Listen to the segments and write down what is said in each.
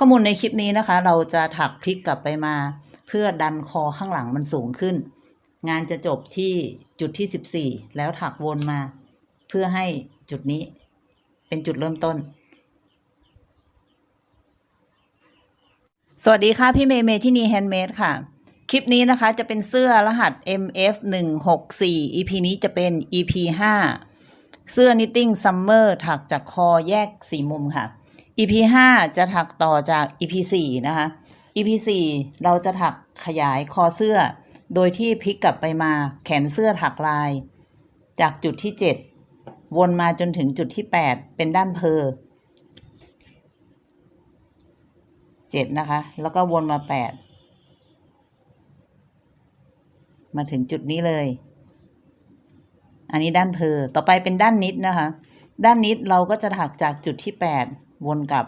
ข้อมูลในคลิปนี้นะคะ เราจะถักพลิกกลับไปมา เพื่อดันคอข้างหลังมันสูงขึ้น งานจะจบที่จุดที่ 14 แล้วถักวนมา เพื่อให้จุดนี้เป็นจุดเริ่มต้น สวัสดีค่ะ พี่เมย์เมที่นี่แฮนด์เมดค่ะ คลิปนี้นะคะจะเป็นเสื้อรหัส MF 1 6 4 EP นี้จะเป็น EP 5เสื้อ knitting summer ถักจากคอแยกสีมุมค่ะ EP 5 จะถักต่อจาก EP 4 นะคะ EP 4 เราจะถักขยายคอเสื้อ โดยที่พลิกกลับไปมาแขนเสื้อถักลาย จากจุดที่ 7 วนมาจนถึงจุดที่ 8 เป็นด้านเพอเจ็ดนะคะ แล้วก็วนมาแปดมาถึงจุดนี้เลย อันนี้ด้านเพอต่อไปเป็นด้านนิดนะคะ ด้านนิดเราก็จะถักจากจุดที่แปด วนกลับ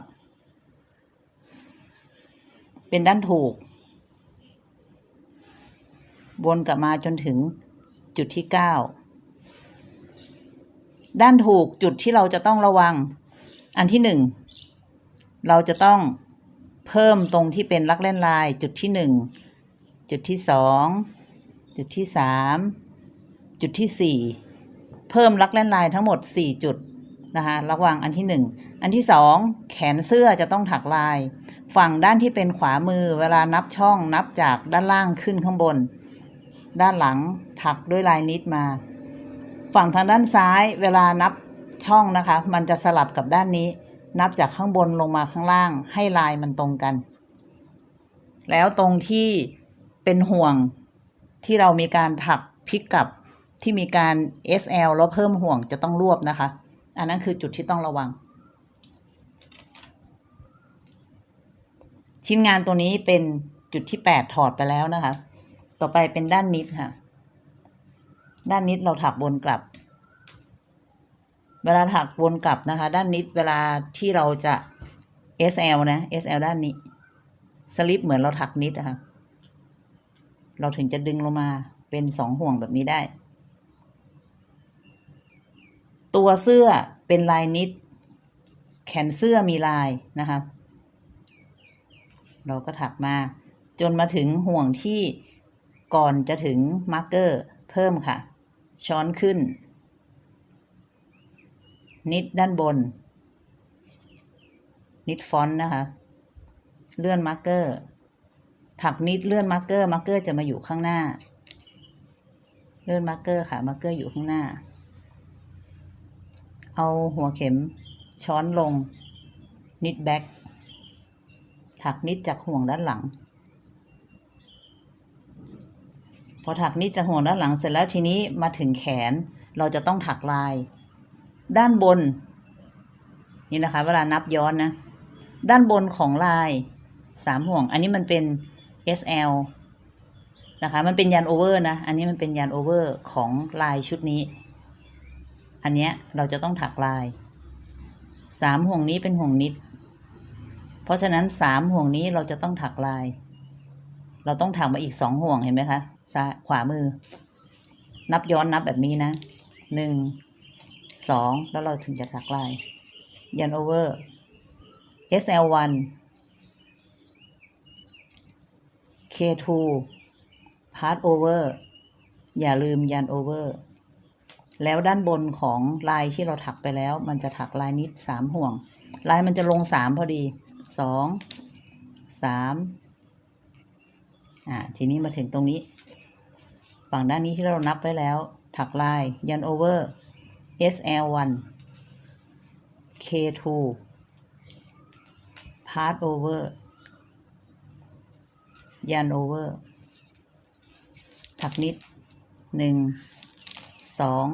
เป็นด้านถูก วนกลับมาจนถึงจุดที่เก้าด้านถูกจุดที่เราจะต้องระวัง อันที่หนึ่งเราจะต้องเพิ่มตรงที่เป็นลักเล่นลาย จุดที่หนึ่งจุดที่สองจุดที่สามจุดที่สี่เพิ่มลักเล่นลายทั้งหมดสี่จุดนะคะระว่างอันที่หนึ่ง อันที่สองแขนเสื้อจะต้องถักลาย ฝั่งด้านที่เป็นขวามือเวลานับช่องนับจากด้านล่างขึ้นข้างบน ด้านหลังถักด้วยลายนิดมา ฝั่งทางด้านซ้ายเวลานับช่องนะคะ มันจะสลับกับด้านนี้ นับจากข้างบนลงมาข้างล่างให้ลายมันตรงกัน แล้วตรงที่เป็นห่วงที่เรามีการถักพลิกกลับที่มีการ SL แล้วเพิ่มห่วงจะต้องรวบนะคะ อันนั้นคือจุดที่ต้องระวัง ชิ้นงานตัวนี้เป็นจุดที่8ถอดไปแล้วนะคะ ต่อไปเป็นด้านนิดค่ะ ด้านนิดเราถักวนกลับ เวลาถักวนกลับนะคะ ด้านนิดเวลาที่เราจะ SL นะ SL ด้านนี้สลิปเหมือนเราถักนิดะค่ะเราถึงจะดึงลงมาเป็นสองห่วงแบบนี้ได้ ตัวเสื้อเป็นลายนิด แขนเสื้อมีลายนะคะ เราก็ถักมา จนมาถึงห่วงที่ก่อนจะถึงมาร์กเกอร์เพิ่มค่ะ ช้อนขึ้น นิดด้านบน นิดฟอนต์นะคะ เลื่อนมาร์กเกอร์ ถักนิดเลื่อนมาร์กเกอร์มาร์กเกอร์จะมาอยู่ข้างหน้า เลื่อนมาร์กเกอร์ค่ะมาร์กเกอร์อยู่ข้างหน้า เอาหัวเข็มช้อนลง นิดแบ็ก ถักนิดจากห่วงด้านหลัง พอถักนิดจากห่วงด้านหลังเสร็จแล้วทีนี้มาถึงแขนเราจะต้องถักลาย ด้านบน นี่นะคะ เวลานับย้อนนะ ด้านบนของลายสามห่วง อันนี้มันเป็น SL นะคะ มันเป็นยันโอเวอร์นะ อันนี้มันเป็นยันโอเวอร์ของลายชุดนี้ อันเนี้ยเราจะต้องถักลายสามห่วงนี้เป็นห่วงนิด ราะฉะนั้นสามห่วงนี้เราจะต้องถักลาย เราต้องถักมาอีกสองห่วงเห็นไหมคะซ้ายขวามือ นับย้อนนับแบบนี้นะหนึ่งสองแล้วเราถึงจะถักลายยันโอเวอร์ SL1 K2 Part Over อย่าลืมยันโอเวอร์แล้วด้านบนของลายที่เราถักไปแล้ว มันจะถักลายนิดสามห่วง ลายมันจะลงสามพอดี สองสามอ่าทีนี้มาถึงตรงนี้ ฝั่งด้านนี้ที่เรานับไว้แล้ว ถักลายยันโอเวอร์ SL1 K2 Part Over ยัน Over ถักนิดหนึ่งสอง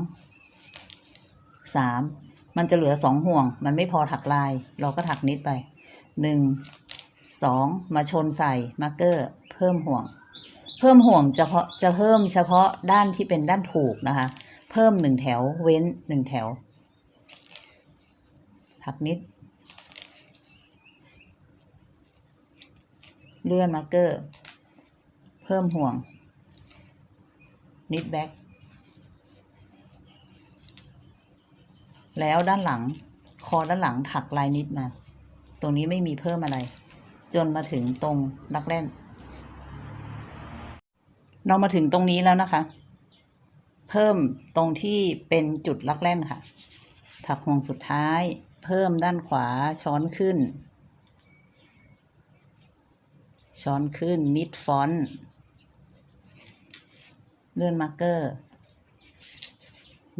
สามมันจะเหลือสองห่วง มันไม่พอถักลาย เราก็ถักนิดไป หนึ่งสองมาชนใส่มาร์กเกอร์ เพิ่มห่วง เพิ่มห่วงจะเพาะจะเพิ่มเฉพาะด้านที่เป็นด้านถูกนะคะ เพิ่มหนึ่งแถวเว้นหนึ่งแถวถักนิด เลื่อนมาร์กเกอร์ เพิ่มห่วง นิดแบ็กแล้วด้านหลัง คอด้านหลังถักลายนิดมา ตรงนี้ไม่มีเพิ่มอะไร จนมาถึงตรงลักแล่น เรามาถึงตรงนี้แล้วนะคะ เพิ่มตรงที่เป็นจุดลักแล่นค่ะ ถักห่วงสุดท้าย เพิ่มด้านขวาช้อนขึ้น ช้อนขึ้นมิดฟอนต์เลื่อนมาร์กเกอร์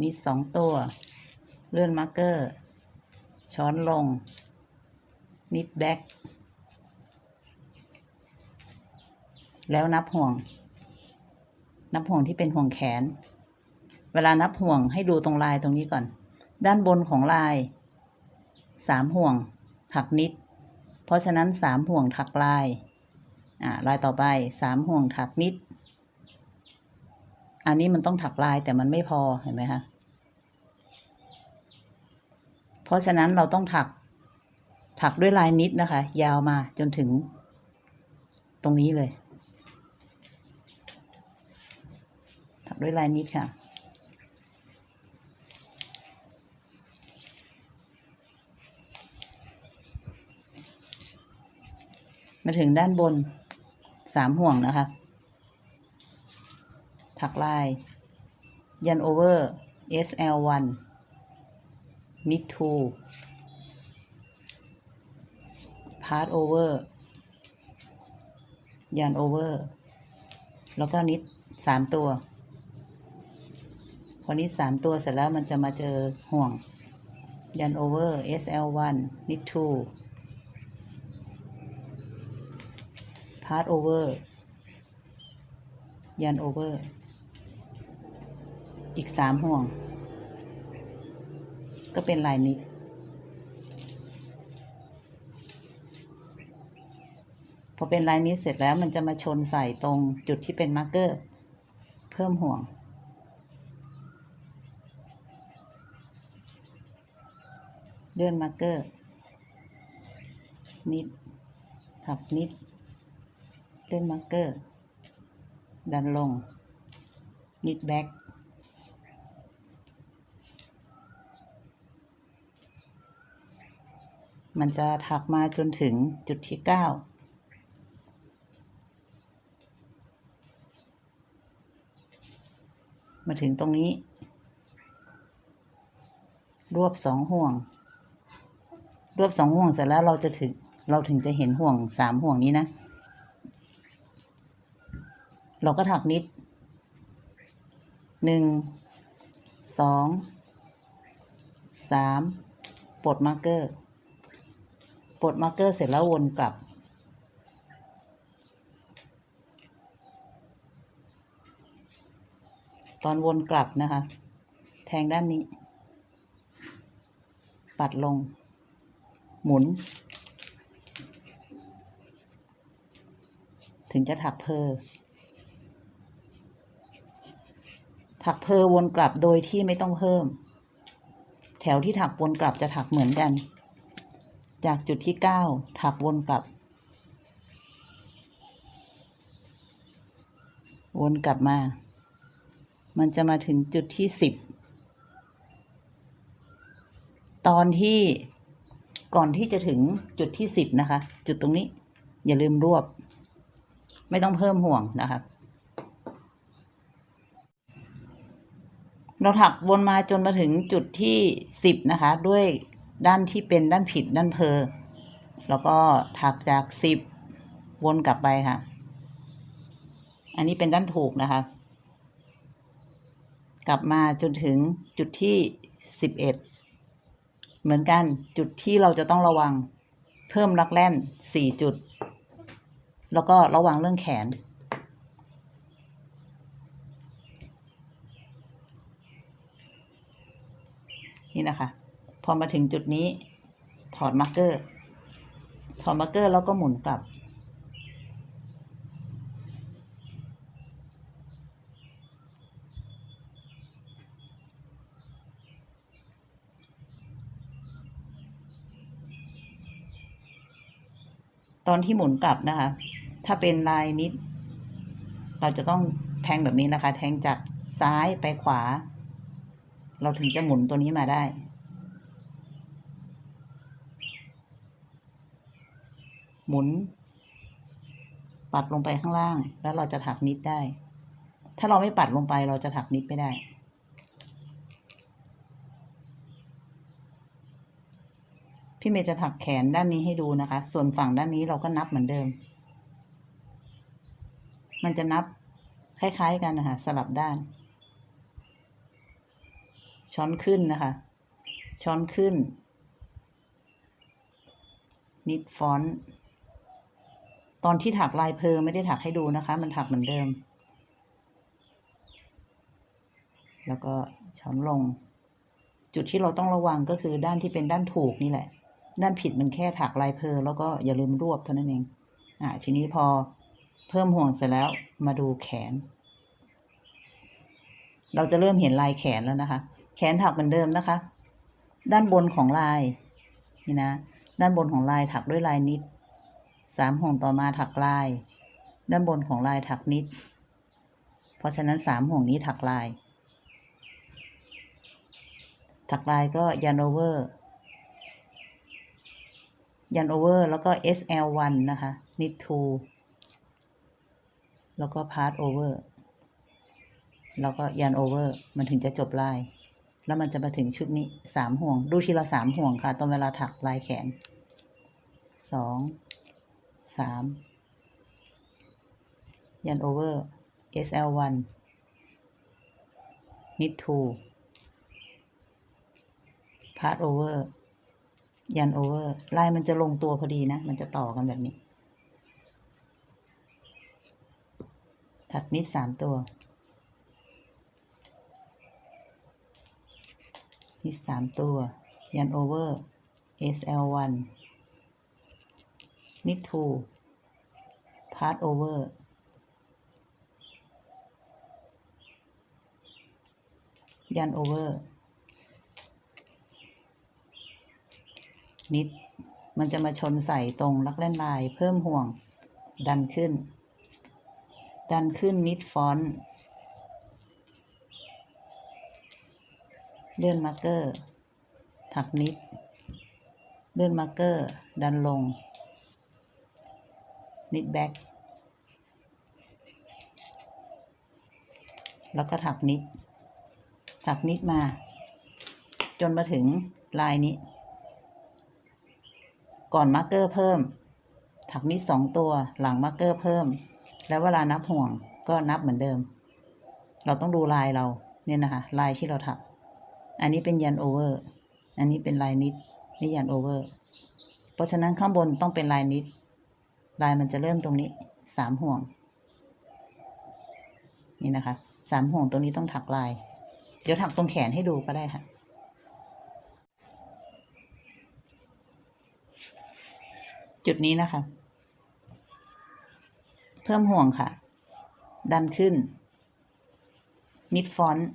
มิดสองตัว เลื่อนมาร์กเกอร์ ช้อนลง มิดแบ็กแล้วนับห่วง นับห่วงที่เป็นห่วงแขน เวลานับห่วงให้ดูตรงลายตรงนี้ก่อน ด้านบนของลายสามห่วง ถักนิด เพราะฉะนั้นสามห่วงถักลายอ่าลายต่อไปสามห่วงถักนิด อันนี้มันต้องถักลายแต่มันไม่พอเห็นไหมคะเพราะฉะนั้นเราต้องถัก ถักด้วยลายนิดนะคะ ยาวมาจนถึง ตรงนี้เลย ถักด้วยลายนิดค่ะ มาถึงด้านบนสามห่วงนะคะ ถักลาย ยันโอเวอร์ SL1 knit 2 part over ยันโอเวอร์แล้วก็นิดสามตัว พอนิดสามตัวเสร็จแล้วมันจะมาเจอห่วงยันโอเวอร์ SL1 knit 2 part over ยันโอเวอร์ อีกสามห่วง ก็เป็นลายนิด พอเป็นลายนี้เสร็จแล้วมันจะมาชนใส่ตรงจุดที่เป็นมาร์กเกอร์ เพิ่มห่วง เลื่อนมาร์กเกอร์ นิด ถักนิด เลื่อนมาร์กเกอร์ ดันลง นิดแบ็กมันจะถักมาจนถึงจุดที่เก้า มาถึงตรงนี้ รวบสองห่วง รวบสองห่วงเสร็จแล้วเราจะถึง เราถึงจะเห็นห่วงสามห่วงนี้นะ เราก็ถักนิดหนึ่งสองสามปลดมาร์กเกอร์ปลดมาร์กเกอร์เสร็จแล้ววนกลับ อนวนกลับนะคะ แทงด้านนี้ ปัดลง หมุน ถึงจะถักเพอถักเพอวนกลับโดยที่ไม่ต้องเพิ่ม แถวที่ถักวนกลับจะถักเหมือนกัน จากจุดที่เก้าถักวนกลับ วนกลับมา มันจะมาถึงจุดที่สิบตอนที่ก่อนที่จะถึงจุดที่สิบนะคะ จุดตรงนี้ อย่าลืมรวบ ไม่ต้องเพิ่มห่วงนะคะเราถักวนมาจนมาถึงจุดที่สิบนะคะ ด้วยด้านที่เป็นด้านผิดด้านเพอแล้วก็ถักจากสิบวนกลับไปค่ะ อันนี้เป็นด้านถูกนะคะ กลับมาจนถึงจุดที่สิบเอ็ดเหมือนกันจุดที่เราจะต้องระวังเพิ่มลักแล่นสี่จุด แล้วก็ระวังเรื่องแขน นี่นะคะ พอมาถึงจุดนี้ถอดมาร์กเกอร์ ถอดมาร์กเกอร์แล้วก็หมุนกลับ ตอนที่หมุนกลับนะคะ ถ้าเป็นลายนิด เราจะต้องแทงแบบนี้นะคะ แทงจากซ้ายไปขวา เราถึงจะหมุนตัวนี้มาได้ หมุน ปัดลงไปข้างล่าง แล้วเราจะถักนิดได้ ถ้าเราไม่ปัดลงไปเราจะถักนิดไม่ได้ พี่เมย์จะถักแขนด้านนี้ให้ดูนะคะ ส่วนฝั่งด้านนี้เราก็นับเหมือนเดิม มันจะนับคล้ายๆกันนะคะสลับด้าน ช้อนขึ้นนะคะ ช้อนขึ้น นิดฟอนต์ตอนที่ถักลายเพอไม่ได้ถักให้ดูนะคะ มันถักเหมือนเดิม แล้วก็ช้อนลง จุดที่เราต้องระวังก็คือด้านที่เป็นด้านถูกนี่แหละ ด้านผิดมันแค่ถักลายเพอแล้วก็อย่าลืมรวบเท่านั้นเองอ่าทีนี้พอเพิ่มห่วงเสร็จแล้วมาดูแขน เราจะเริ่มเห็นลายแขนแล้วนะคะ แขนถักเหมือนเดิมนะคะ ด้านบนของลายนี่นะ ด้านบนของลายถักด้วยลายนิดสามห่วงต่อมาถักลาย ด้านบนของลายถักนิด เพราะฉะนั้นสามห่วงนี้ถักลาย ถักลายก็ยันโอเวอร์ ยันโอเวอร์แล้วก็ SL1 นะคะ knit two แล้วก็ part over แล้วก็ยันโอเวอร์มันถึงจะจบลาย แล้วมันจะมาถึงชุดนี้สามห่วง ดูทีละสามห่วงค่ะ ตอนเวลาถักลายแขนสองสามยันโอเวอร์ SL1 knit two part over ยันโอเวอร์ลายมันจะลงตัวพอดีนะ มันจะต่อกันแบบนี้ ถักนิดสามตัว นิดสามตัว ยันโอเวอร์ SL1 นิด two part over ยันโอเวอร์ นิด มันจะมาชนใส่ตรงลักเล่นลายเพิ่มห่วง ดันขึ้น ดันขึ้นนิดฟอนต์เลื่อนมาร์กเกอร์ถักนิด เลื่อนมาร์กเกอร์ ดันลง นิดแบ็กแล้วก็ถักนิด ถักนิดมา จนมาถึงลายนี้ ก่อนมาร์กเกอร์เพิ่ม ถักนิดสองตัวหลังมาร์กเกอร์เพิ่ม แล้วเวลานับห่วงก็นับเหมือนเดิม เราต้องดูลายเราเนี่ยนะคะลายที่เราถัก อันนี้เป็นยันโอเวอร์อันนี้เป็นลายนิดนี่ยันโอเวอร์เพราะฉะนั้นข้างบนต้องเป็นลายนิด ลายมันจะเริ่มตรงนี้สามห่วง นี่นะคะสามห่วงตรงนี้ต้องถักลาย เดี๋ยวถักตรงแขนให้ดูก็ได้ค่ะ จุดนี้นะคะ เพิ่มห่วงค่ะ ดันขึ้น นิดฟอนต์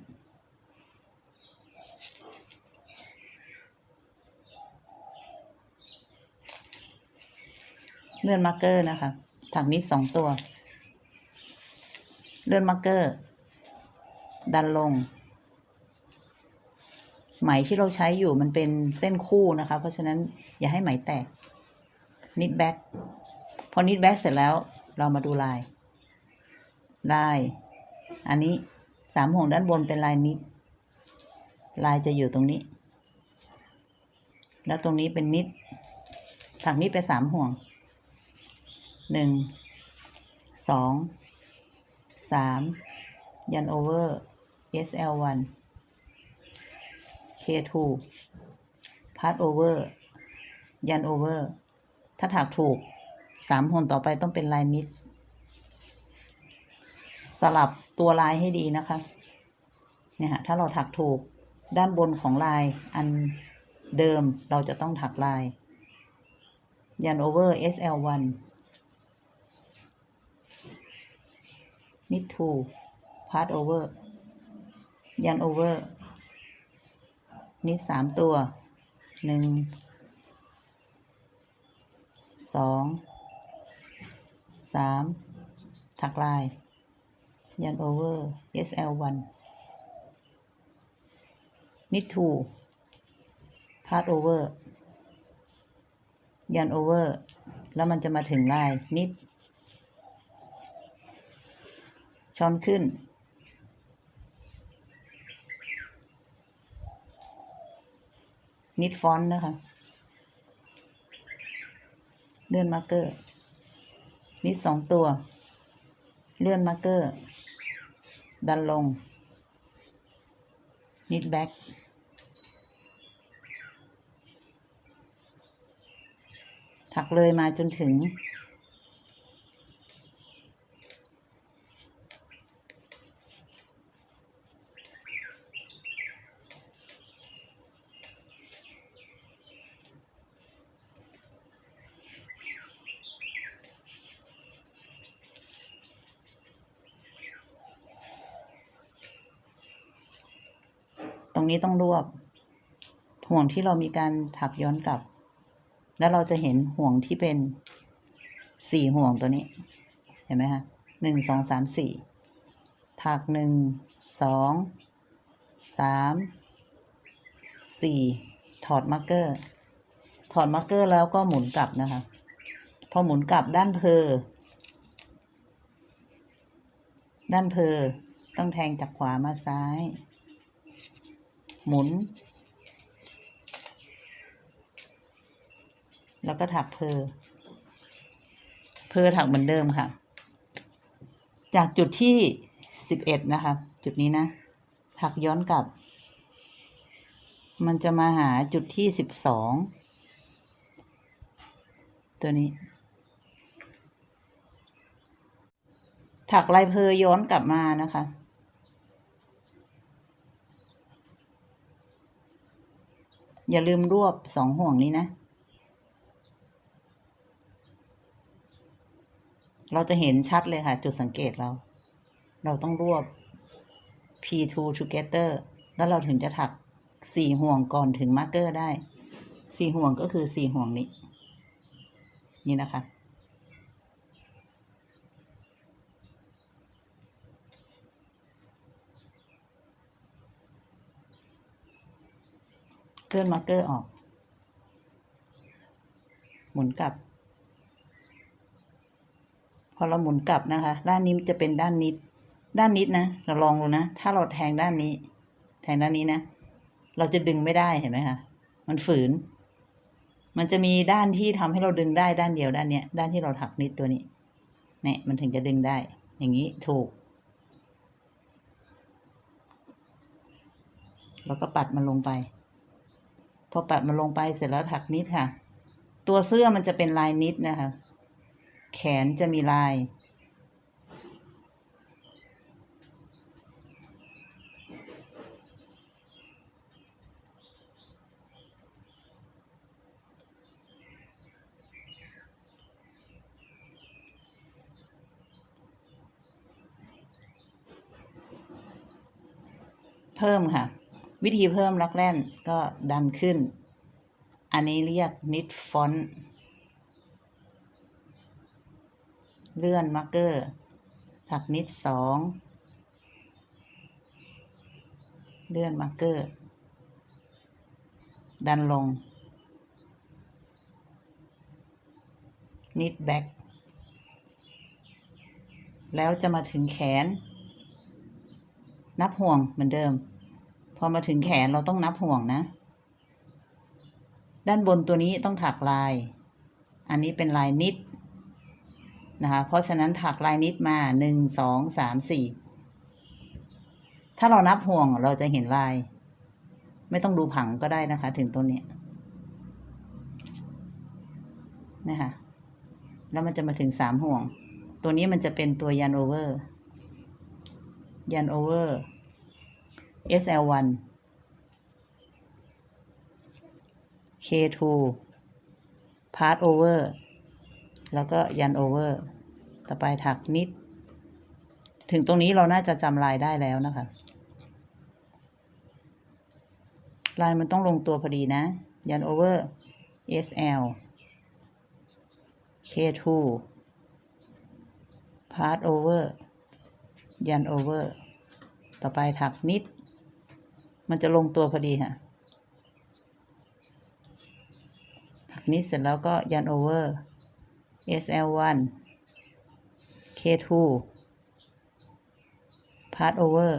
เลื่อนมาร์กเกอร์นะคะ ถักนิดสองตัว เลื่อนมาร์กเกอร์ ดันลง ไหมที่เราใช้อยู่มันเป็นเส้นคู่นะคะ เพราะฉะนั้นอย่าให้ไหมแตก นิดแบ็กพอนิดแบ็กเสร็จแล้วเรามาดูลาย ลาย อันนี้สามห่วงด้านบนเป็นลายนิด ลายจะอยู่ตรงนี้ แล้วตรงนี้เป็นนิด ถักนิดไปสามห่วงหนึ่งสองสามยันโอเวอร์ SL1 K2 Part over ยันโอเวอร์ ถ้าถักถูกสามห่วงต่อไปต้องเป็นลายนิด สลับตัวลายให้ดีนะคะ เนี่ยฮะถ้าเราถักถูกด้านบนของลายอันเดิมเราจะต้องถักลาย ยันโอเวอร์ SL1 นิด two part over ยันโอเวอร์ นิดสามตัวหนึ่ง สองสามถักลาย ยันโอเวอร์ SL1 นิด two part over ยันโอเวอร์ แล้วมันจะมาถึงลายนิด ช้อนขึ้น นิดฟอนต์นะคะ เลื่อนมาร์กเกอร์นิดสองตัว เลื่อนมาร์กเกอร์ ดันลง นิดแบ็กถักเลยมาจนถึง นี้ต้องรวบ ห่วงที่เรามีการถักย้อนกลับ แล้วเราจะเห็นห่วงที่เป็นสี่ห่วงตัวนี้ เห็นไหมคะหนึ่งสองสามสี่ถักหนึ่งสองสามสี่ถอดมาร์กเกอร์ ถอดมาร์กเกอร์แล้วก็หมุนกลับนะคะ พอหมุนกลับด้านเพอด้านเพอต้องแทงจากขวามาซ้าย หมุน แล้วก็ถักเพอเพอถักเหมือนเดิมค่ะ จากจุดที่สิบเอ็ดนะคะ จุดนี้นะ ถักย้อนกลับ มันจะมาหาจุดที่สิบสองตัวนี้ ถักลายเพอย้อนกลับมานะคะ อย่าลืมรวบสองห่วงนี้นะ เราจะเห็นชัดเลยค่ะ จุดสังเกตเรา เราต้องรวบ P2 together แล้วเราถึงจะถักสี่ห่วงก่อนถึงมาร์เกอร์ได้สี่ห่วงก็คือสี่ห่วงนี้ นี่นะคะ เคลื่อนมาร์เกอร์ออก หมุนกลับ พอเราหมุนกลับนะคะ ด้านนี้จะเป็นด้านนิด ด้านนิดนะ เราลองดูนะ ถ้าเราแทงด้านนี้ แทงด้านนี้นะ เราจะดึงไม่ได้เห็นไหมคะมันฝืน มันจะมีด้านที่ทำให้เราดึงได้ด้านเดียวด้านเนี้ย ด้านที่เราถักนิดตัวนี้เนี่ยมันถึงจะดึงได้ อย่างนี้ถูก แล้วก็ปัดมันลงไป พอปัดมันลงไปเสร็จแล้วถักนิดค่ะ ตัวเสื้อมันจะเป็นลายนิดนะคะ แขนจะมีลายเพิ่มค่ะ วิธีเพิ่มลักแล่นก็ดันขึ้น อันนี้เรียกนิดฟอนต์เลื่อนมาร์กเกอร์ ถักนิดสองเลื่อนมาร์กเกอร์ ดันลง นิดแบ็กแล้วจะมาถึงแขน นับห่วงเหมือนเดิม อมาถึงแขนเราต้องนับห่วงนะ ด้านบนตัวนี้ต้องถักลาย อันนี้เป็นลายนิดนะคะ เพราะฉะนั้นถักลายนิดมาหนึ่งสองสามสี่ถ้าเรานับห่วงเราจะเห็นลาย ไม่ต้องดูผังก็ได้นะคะ ถึงตัวนี้นะคะแล้วมันจะมาถึงสามห่วง ตัวนี้มันจะเป็นตัวยันโอเวอร์ยันโอเวอร์ SL1 K2 Part Over แล้วก็ยัน Over ต่อไปถักนิด ถึงตรงนี้เราน่าจะจำลายได้แล้วนะคะ ลายมันต้องลงตัวพอดีนะ ยัน Over SL K2 Part Over ยัน Over ต่อไปถักนิด มันจะลงตัวพอดีค่ะถักนิดเสร็จแล้วก็ยัน Over SL1 K2 part over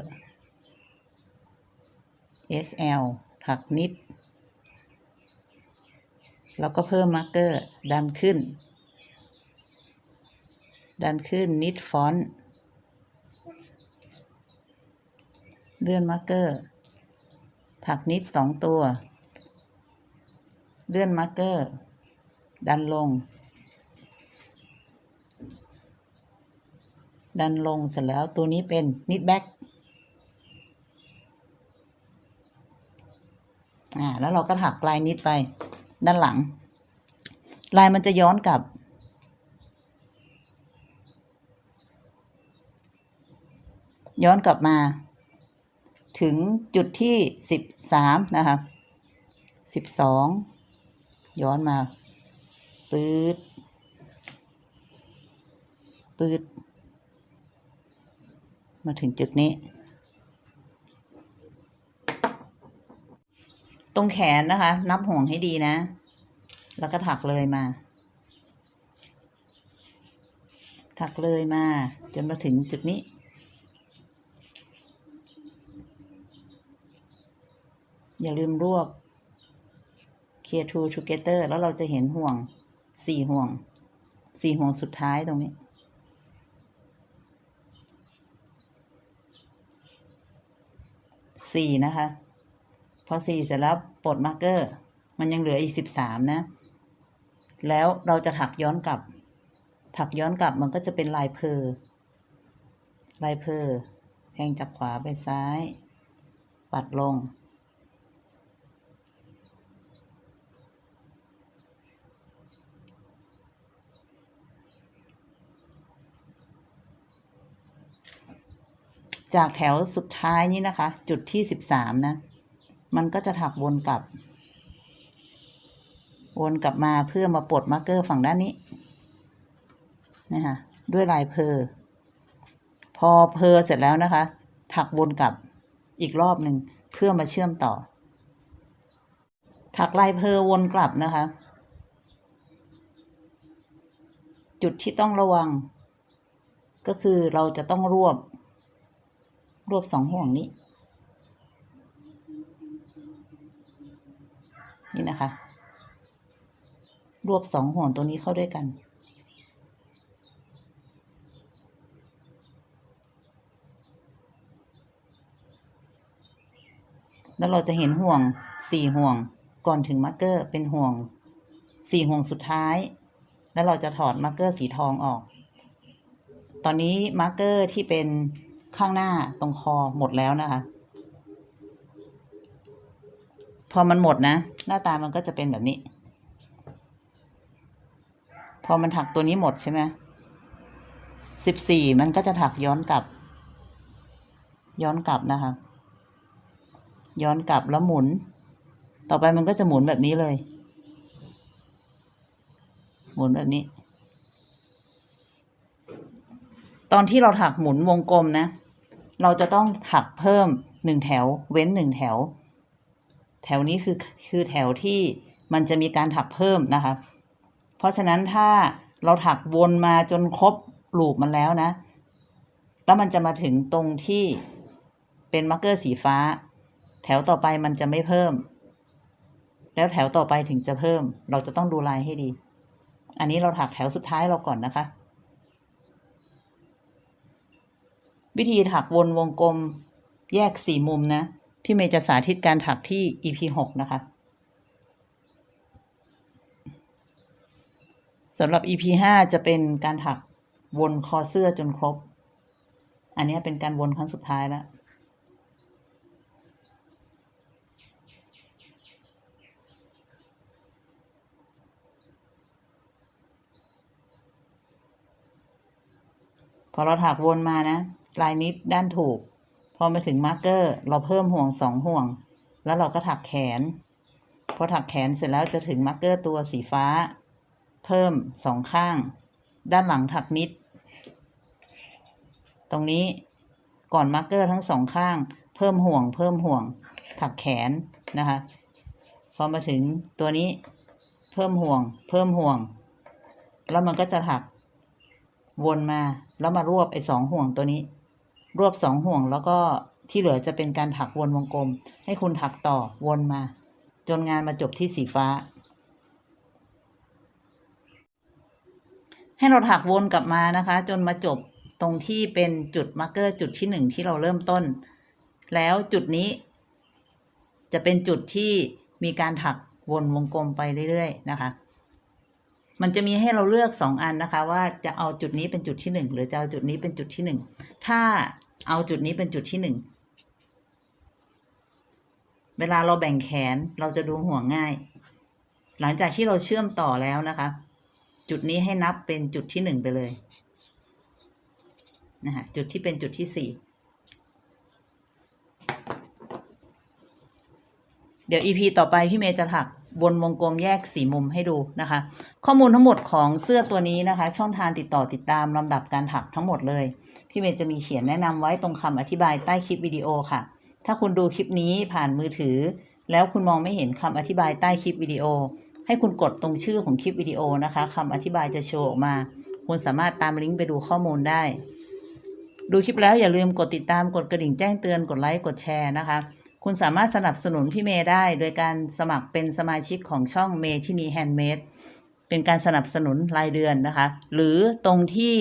SL ถักนิด แล้วก็เพิ่มมาร์กเกอร์ดันขึ้น ดันขึ้นนิดฟอนต์เลื่อนมาร์กเกอร์ ถักนิดสองตัว เลื่อนมาร์กเกอร์ ดันลง ดันลงเสร็จแล้วตัวนี้เป็นนิดแบ็กอ่าแล้วเราก็ถักลายนิดไปด้านหลัง ลายมันจะย้อนกลับ ย้อนกลับมา ถึงจุดที่สิบสามนะคะสิบสองย้อนมาปืดปืดมาถึงจุดนี้ ตรงแขนนะคะ นับห่วงให้ดีนะ แล้วก็ถักเลยมา ถักเลยมา จนมาถึงจุดนี้ อย่าลืมรวบ Clear to together แล้วเราจะเห็นห่วงสี่ห่วงสี่ห่วงสุดท้ายตรงนี้ สี่นะคะ พอสี่เสร็จแล้วปลดมาร์กเกอร์ มันยังเหลืออีกสิบสามนะ แล้วเราจะถักย้อนกลับ ถักย้อนกลับมันก็จะเป็นลายเพอลายเพอแทงจากขวาไปซ้าย ปัดลง จากแถวสุดท้ายนี้นะคะ จุดที่สิบสามนะ มันก็จะถักวนกลับ วนกลับมาเพื่อมาปลดมาร์กเกอร์ฝั่งด้านนี้นะคะด้วยลายเพอพอเพอเสร็จแล้วนะคะ ถักวนกลับอีกรอบหนึ่งเพื่อมาเชื่อมต่อ ถักลายเพอวนกลับนะคะ จุดที่ต้องระวัง ก็คือเราจะต้องรวบ รวบสองห่วงนี้ นี่นะคะ รวบสองห่วงตัวนี้เข้าด้วยกัน แล้วเราจะเห็นห่วงสี่ห่วงก่อนถึงมาร์กเกอร์เป็นห่วงสี่ห่วงสุดท้าย แล้วเราจะถอดมาร์กเกอร์สีทองออก ตอนนี้มาร์กเกอร์ที่เป็น ข้างหน้าตรงคอหมดแล้วนะคะ พอมันหมดนะ หน้าตามันก็จะเป็นแบบนี้ พอมันถักตัวนี้หมดใช่ไหมสิบสี่มันก็จะถักย้อนกลับ ย้อนกลับนะคะ ย้อนกลับแล้วหมุน ต่อไปมันก็จะหมุนแบบนี้เลย หมุนแบบนี้ ตอนที่เราถักหมุนวงกลมนะ เราจะต้องถักเพิ่มหนึ่งแถว เว้นหนึ่งแถว แถวนี้คือคือแถวที่มันจะมีการถักเพิ่มนะคะ เพราะฉะนั้นถ้าเราถักวนมาจนครบลูปมันแล้วนะ แล้วมันจะมาถึงตรงที่เป็นมาร์กเกอร์สีฟ้า แถวต่อไปมันจะไม่เพิ่ม แล้วแถวต่อไปถึงจะเพิ่ม เราจะต้องดูลายให้ดี อันนี้เราถักแถวสุดท้ายเราก่อนนะคะ วิธีถักวนวงกลมแยกสี่มุมนะ พี่เมย์จะสาธิตการถักที่ EP หกนะคะสำหรับ EP ห้าจะเป็นการถักวนคอเสื้อจนครบ อันนี้เป็นการวนครั้งสุดท้ายแล้วพอเราถักวนมานะ ลายนิดด้านถูก พอมาถึงมาร์กเกอร์ เราเพิ่มห่วงสองห่วง แล้วเราก็ถักแขน พอถักแขนเสร็จแล้วจะถึงมาร์กเกอร์ตัวสีฟ้า เพิ่มสองข้าง ด้านหลังถักนิด ตรงนี้ก่อนมาร์กเกอร์ทั้งสองข้าง เพิ่มห่วง เพิ่มห่วง ถักแขนนะคะ พอมาถึงตัวนี้เพิ่มห่วง เพิ่มห่วง แล้วมันก็จะถักวนมาแล้วมารวบไอ้สองห่วงตัวนี้ รวบสองห่วง แล้วก็ที่เหลือจะเป็นการถักวนวงกลม ให้คุณถักต่อวนมา จนงานมาจบที่สีฟ้า ให้เราถักวนกลับมานะคะ จนมาจบตรงที่เป็นจุดมาร์กเกอร์จุดที่หนึ่งที่เราเริ่มต้น แล้วจุดนี้ จะเป็นจุดที่มีการถักวนวงกลมไปเรื่อยๆ นะคะมันจะมีให้เราเลือกสองอันนะคะ ว่าจะเอาจุดนี้เป็นจุดที่หนึ่งหรือจะเอาจุดนี้เป็นจุดที่หนึ่งถ้า เอาจุดนี้เป็นจุดที่หนึ่ง เวลาเราแบ่งแขนเราจะดูห่วงง่าย หลังจากที่เราเชื่อมต่อแล้วนะคะ จุดนี้ให้นับเป็นจุดที่หนึ่งไปเลยนะคะจุดที่เป็นจุดที่สี่เดี๋ยว EP ต่อไปพี่เมย์จะถัก วนวงกลมแยกสีมุมให้ดูนะคะ ข้อมูลทั้งหมดของเสื้อตัวนี้นะคะ ช่องทางติดต่อติดตามลำดับการถักทั้งหมดเลย พี่เมย์จะมีเขียนแนะนำไว้ตรงคำอธิบายใต้คลิปวิดีโอค่ะ ถ้าคุณดูคลิปนี้ผ่านมือถือ แล้วคุณมองไม่เห็นคำอธิบายใต้คลิปวิดีโอ ให้คุณกดตรงชื่อของคลิปวิดีโอนะคะคำอธิบายจะโชว์ออกมา คุณสามารถตามลิงก์ไปดูข้อมูลได้ ดูคลิปแล้วอย่าลืมกดติดตามกดกระดิ่งแจ้งเตือนกดไลค์กดแชร์นะคะ คุณสามารถสนับสนุนพี่เมย์ได้ โดยการสมัครเป็นสมาชิกของช่องเมที่นีแฮนด์เมดเป็นการสนับสนุนรายเดือนนะคะ หรือตรงที่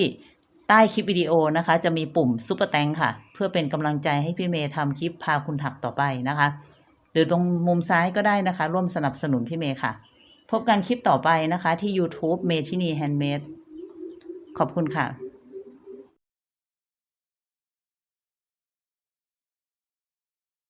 ใต้คลิปวิดีโอนะคะ จะมีปุ่มซุปเปอร์แตงค่ะ เพื่อเป็นกำลังใจให้พี่เมย์ทำคลิปพาคุณถักต่อไปนะคะ หรือตรงมุมซ้ายก็ได้นะคะ ร่วมสนับสนุนพี่เมย์ค่ะ พบกันคลิปต่อไปนะคะที่ YouTube เมทินีแฮนด์เมดขอบคุณค่ะ